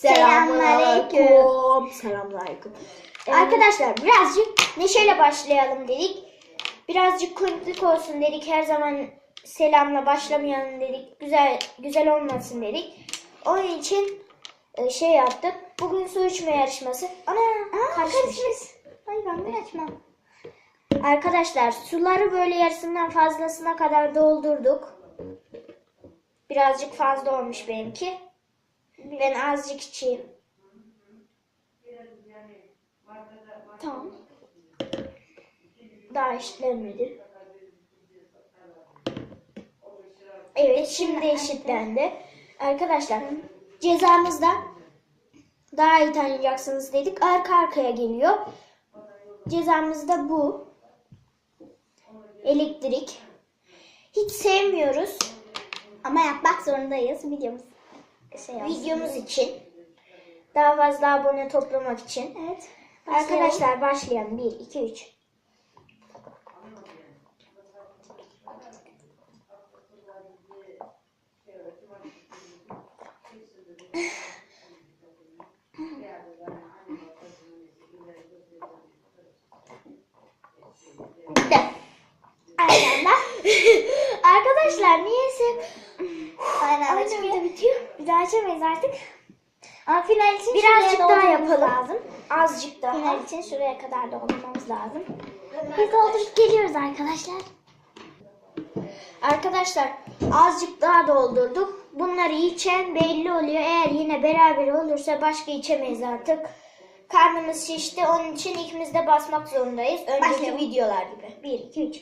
Selamünaleyküm. Selamünaleyküm. Arkadaşlar birazcık neşeyle başlayalım dedik. Birazcık komiklik olsun dedik. Her zaman selamla başlamayalım dedik. Güzel güzel olmasın dedik. Onun için e, şey yaptık. Bugün su içme yarışması. Ana karışmış. Hayır ben de açmam. Arkadaşlar suları böyle yarısından fazlasına kadar doldurduk. Birazcık fazla olmuş benimki. Ben azıcık içeyim. Tamam. Daha eşitlenmedi. Evet şimdi eşitlendi. Arkadaşlar cezamızda daha iyi tanıyacaksınız dedik. Arka arkaya geliyor. Cezamız da bu. Elektrik. Hiç sevmiyoruz. Ama yapmak zorundayız videomuz. Şey. Videomuz için. Daha fazla abone toplamak için. Evet. Arkadaşlar başlayalım. 1, 2, 3. Aynen Arkadaşlar niyeyse Aynen açmıyor. anda bitiyor. Bir daha açamayız artık. Ama final için Birazcık daha yapalım. lazım. Azıcık daha. Final için şuraya kadar doldurmamız lazım. Biz doldurup geliyoruz arkadaşlar. Arkadaşlar azıcık daha doldurduk. Bunları içen belli oluyor. Eğer yine beraber olursa başka içemeyiz artık. Karnımız şişti. Onun için ikimiz de basmak zorundayız. Önceki Başlayalım. videolar gibi. 1, 2, 3.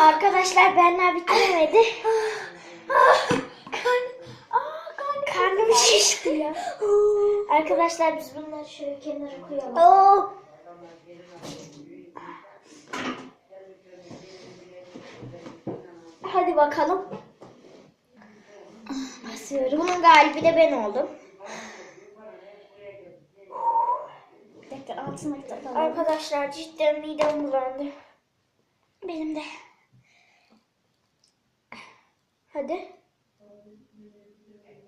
Arkadaşlar Berna bitiremedi. Karnım şişti ya. Arkadaşlar biz bunları şöyle kenara koyalım. Oo. Hadi bakalım. Basıyorum. Bunun galibi de ben oldum. Bir dakika altına tutalım. Arkadaşlar cidden midem bulandı. Benim de. Hadi.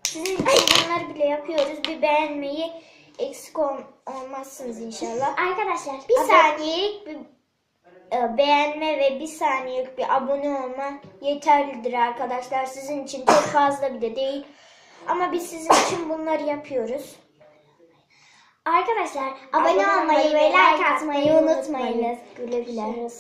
Sizin için bunları bile yapıyoruz. Bir beğenmeyi eksik ol- olmazsınız inşallah. Arkadaşlar Bir saniyelik bir e, beğenme ve bir saniyelik bir abone olma yeterlidir arkadaşlar. Sizin için çok fazla bir de değil. Ama biz sizin için bunları yapıyoruz. Arkadaşlar abone, Abone olmayı ve like atmayı unutmayınız. Güle güle.